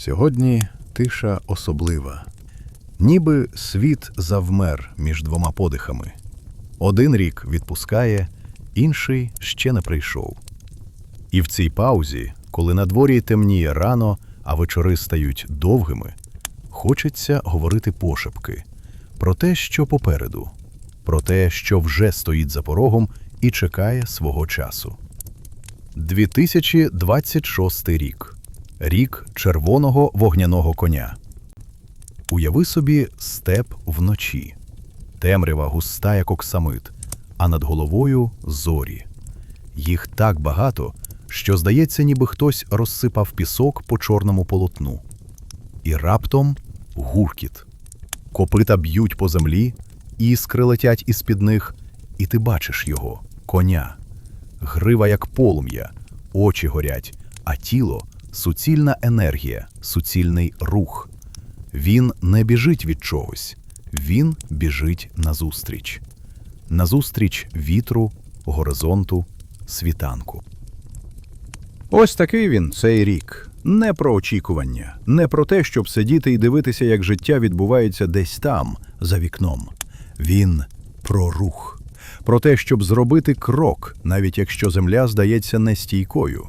Сьогодні тиша особлива. Ніби світ завмер між двома подихами. Один рік відпускає, інший ще не прийшов. І в цій паузі, коли на дворі темніє рано, а вечори стають довгими, хочеться говорити пошепки про те, що попереду, про те, що вже стоїть за порогом і чекає свого часу. 2026 рік. Рік червоного вогняного коня. Уяви собі степ вночі. Темрява густа, як оксамит, а над головою зорі. Їх так багато, що здається, ніби хтось розсипав пісок по чорному полотну. І раптом гуркіт. Копита б'ють по землі, іскри летять із-під них, і ти бачиш його, коня. Грива як полум'я, очі горять, а тіло суцільна енергія, суцільний рух. Він не біжить від чогось, він біжить назустріч. Назустріч вітру, горизонту, світанку. Ось такий він цей рік. Не про очікування, не про те, щоб сидіти і дивитися, як життя відбувається десь там, за вікном. Він про рух, про те, щоб зробити крок, навіть якщо земля здається нестійкою,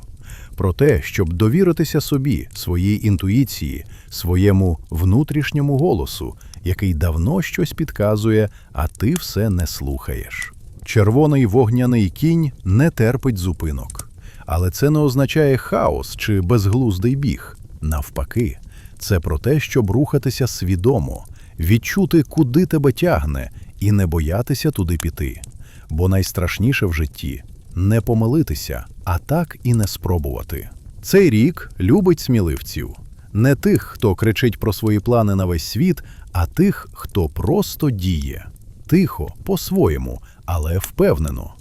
про те, щоб довіритися собі, своїй інтуїції, своєму внутрішньому голосу, який давно щось підказує, а ти все не слухаєш. Червоний вогняний кінь не терпить зупинок. Але це не означає хаос чи безглуздий біг. Навпаки, це про те, щоб рухатися свідомо, відчути, куди тебе тягне, і не боятися туди піти. Бо найстрашніше в житті не помилитися, а так і не спробувати. Цей рік любить сміливців. Не тих, хто кричить про свої плани на весь світ, а тих, хто просто діє. Тихо, по-своєму, але впевнено.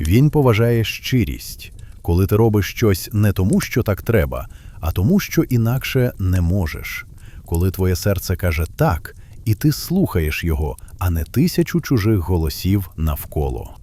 Він поважає щирість, коли ти робиш щось не тому, що так треба, а тому, що інакше не можеш. Коли твоє серце каже так, і ти слухаєш його, а не тисячу чужих голосів навколо.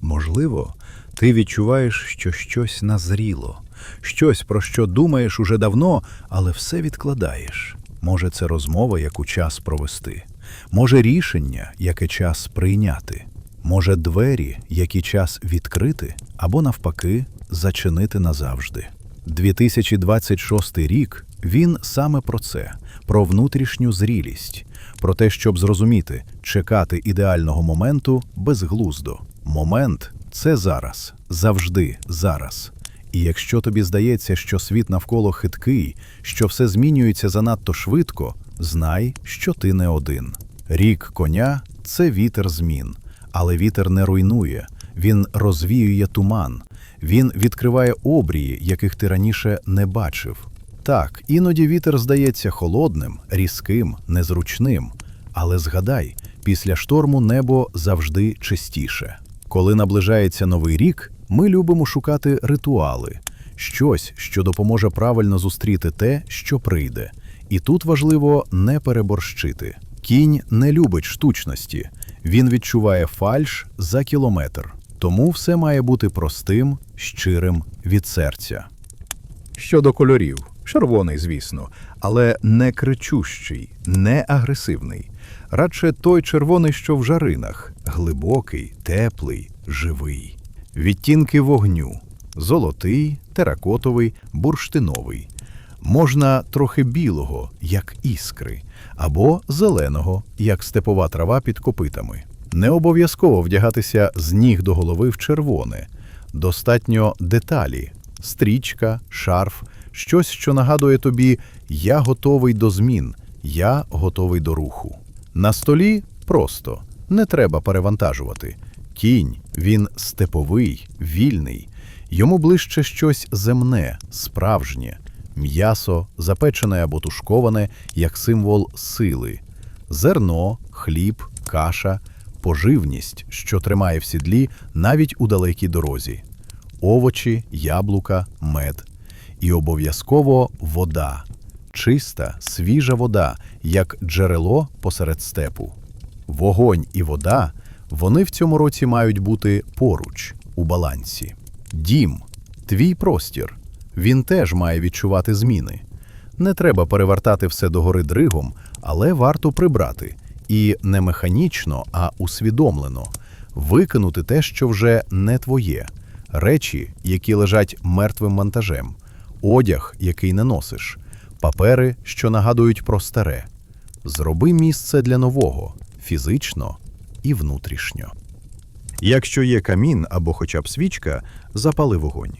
Можливо, ти відчуваєш, що щось назріло, щось, про що думаєш уже давно, але все відкладаєш. Може, це розмова, яку час провести, може, рішення, яке час прийняти, може, двері, які час відкрити, або навпаки, зачинити назавжди. 2026 рік він саме про це, про внутрішню зрілість, про те, щоб зрозуміти, чекати ідеального моменту безглуздо. Момент це зараз, завжди зараз. І якщо тобі здається, що світ навколо хиткий, що все змінюється занадто швидко, знай, що ти не один. Рік коня це вітер змін, але вітер не руйнує, він розвіює туман, він відкриває обрії, яких ти раніше не бачив. Так, іноді вітер здається холодним, різким, незручним. Але згадай, після шторму небо завжди чистіше. Коли наближається новий рік, ми любимо шукати ритуали, щось, що допоможе правильно зустріти те, що прийде. І тут важливо не переборщити. Кінь не любить штучності, він відчуває фальш за кілометр. Тому все має бути простим, щирим від серця. Щодо кольорів, червоний, звісно, але не кричущий, не агресивний. Радше той червоний, що в жаринах, глибокий, теплий, живий. Відтінки вогню золотий, теракотовий, бурштиновий. Можна трохи білого, як іскри, або зеленого, як степова трава під копитами. Не обов'язково вдягатися з ніг до голови в червоне. Достатньо деталі стрічка, шарф, щось, що нагадує тобі Я готовий до змін, я готовий до руху. На столі просто не треба перевантажувати. Кінь, він степовий, вільний. Йому ближче щось земне, справжнє, м'ясо, запечене або тушковане, як символ сили, зерно, хліб, каша, поживність, що тримає в сідлі навіть у далекій дорозі, овочі, яблука, мед. І обов'язково вода, чиста, свіжа вода, як джерело посеред степу. Вогонь і вода вони в цьому році мають бути поруч, у балансі. Дім, твій простір, він теж має відчувати зміни. Не треба перевертати все догори дригом, але варто прибрати. І не механічно, а усвідомлено. Викинути те, що вже не твоє, речі, які лежать мертвим монтажем, одяг, який не носиш, папери, що нагадують про старе. Зроби місце для нового, фізично і внутрішньо. Якщо є камін або хоча б свічка, запали вогонь.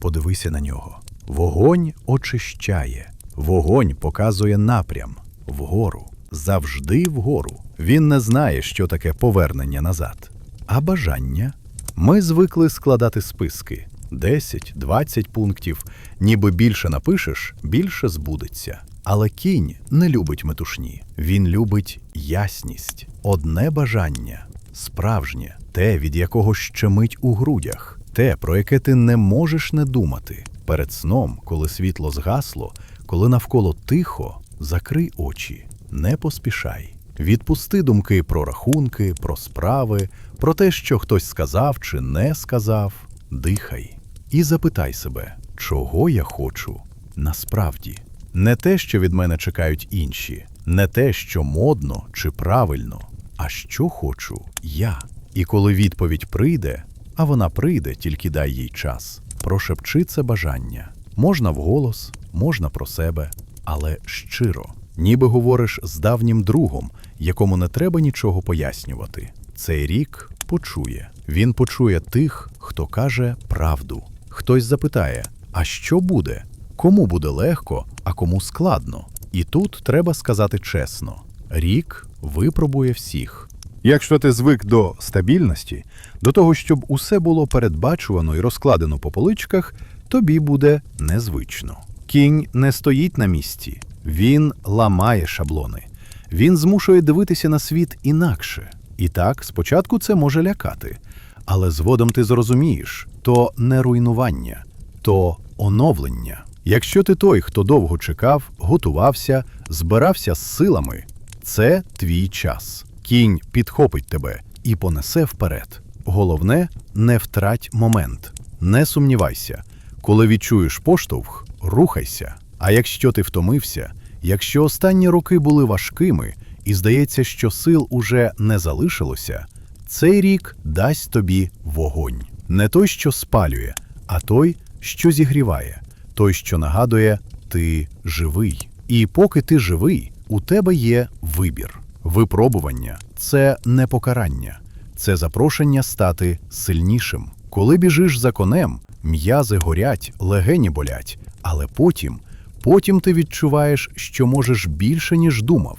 Подивися на нього. Вогонь очищає, вогонь показує напрям вгору, завжди вгору. Він не знає, що таке повернення назад. А бажання? Ми звикли складати списки 10, 20 пунктів. Ніби більше напишеш, більше збудеться. Але кінь не любить метушні. Він любить ясність, одне бажання, справжнє, те, від якого щемить у грудях, те, про яке ти не можеш не думати. Перед сном, коли світло згасло, коли навколо тихо, закрий очі, не поспішай. Відпусти думки про рахунки, про справи, про те, що хтось сказав чи не сказав. Дихай і запитай себе, чого я хочу насправді. Не те, що від мене чекають інші, не те, що модно чи правильно, а що хочу я. І коли відповідь прийде, а вона прийде, тільки дай їй час. Прошепчи це бажання. Можна вголос, можна про себе, але щиро, ніби говориш з давнім другом, якому не треба нічого пояснювати. Цей рік почує. Він почує тих, хто каже правду. Хтось запитає: а що буде? Кому буде легко, а кому складно? І тут треба сказати чесно: рік випробує всіх. Якщо ти звик до стабільності, до того, щоб усе було передбачувано і розкладено по поличках, тобі буде незвично. Кінь не стоїть на місці, він ламає шаблони. Він змушує дивитися на світ інакше. І так, спочатку це може лякати, але згодом ти зрозумієш то не руйнування, то оновлення. Якщо ти той, хто довго чекав, готувався, збирався з силами, це твій час. Кінь підхопить тебе і понесе вперед. Головне, не втрать момент, не сумнівайся. Коли відчуєш поштовх, рухайся. А якщо ти втомився, якщо останні роки були важкими і здається, що сил уже не залишилося, цей рік дасть тобі вогонь. Не той, що спалює, а той, що зігріває, той, що нагадує, ти живий. І поки ти живий, у тебе є вибір. Випробування це не покарання, це запрошення стати сильнішим. Коли біжиш за конем, м'язи горять, легені болять, але потім, потім ти відчуваєш, що можеш більше, ніж думав,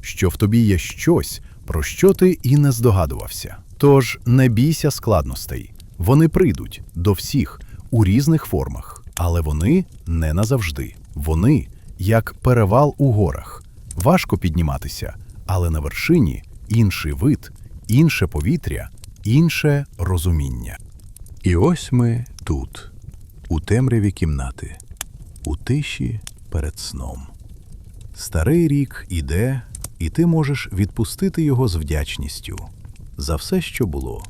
що в тобі є щось, про що ти і не здогадувався. Тож не бійся складностей. Вони прийдуть до всіх у різних формах, але вони не назавжди. Вони як перевал у горах. Важко підніматися, але на вершині інший вид, інше повітря, інше розуміння. І ось ми тут, у темряві кімнати, у тиші перед сном. Старий рік іде, і ти можеш відпустити його з вдячністю за все, що було,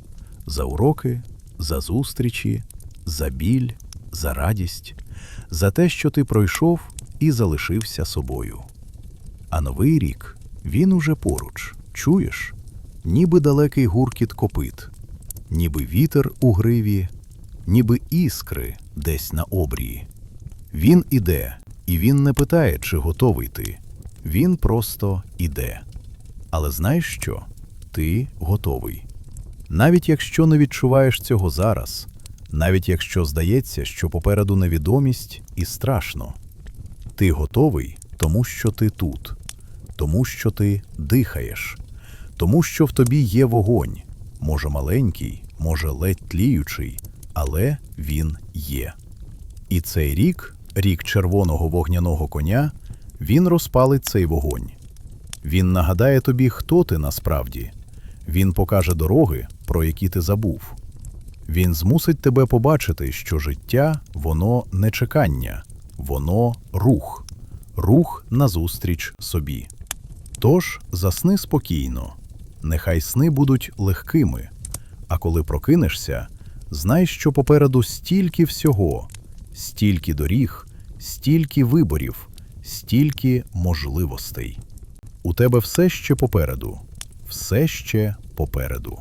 за уроки, за зустрічі, за біль, за радість, за те, що ти пройшов і залишився собою. А новий рік він уже поруч, чуєш, ніби далекий гуркіт копит, ніби вітер у гриві, ніби іскри десь на обрії. Він іде, і він не питає, чи готовий ти. Він просто іде. Але знаєш що? Ти готовий. Навіть якщо не відчуваєш цього зараз, навіть якщо здається, що попереду невідомість і страшно, ти готовий, тому що ти тут, тому що ти дихаєш, тому що в тобі є вогонь, може маленький, може ледь тліючий, але він є. І цей рік, рік червоного вогняного коня, він розпалить цей вогонь. Він нагадає тобі, хто ти насправді. Він покаже дороги, про які ти забув. Він змусить тебе побачити, що життя воно не чекання, воно рух, рух назустріч собі. Тож засни спокійно, нехай сни будуть легкими, а коли прокинешся, знай, що попереду стільки всього, стільки доріг, стільки виборів, стільки можливостей. У тебе все ще попереду, все ще попереду.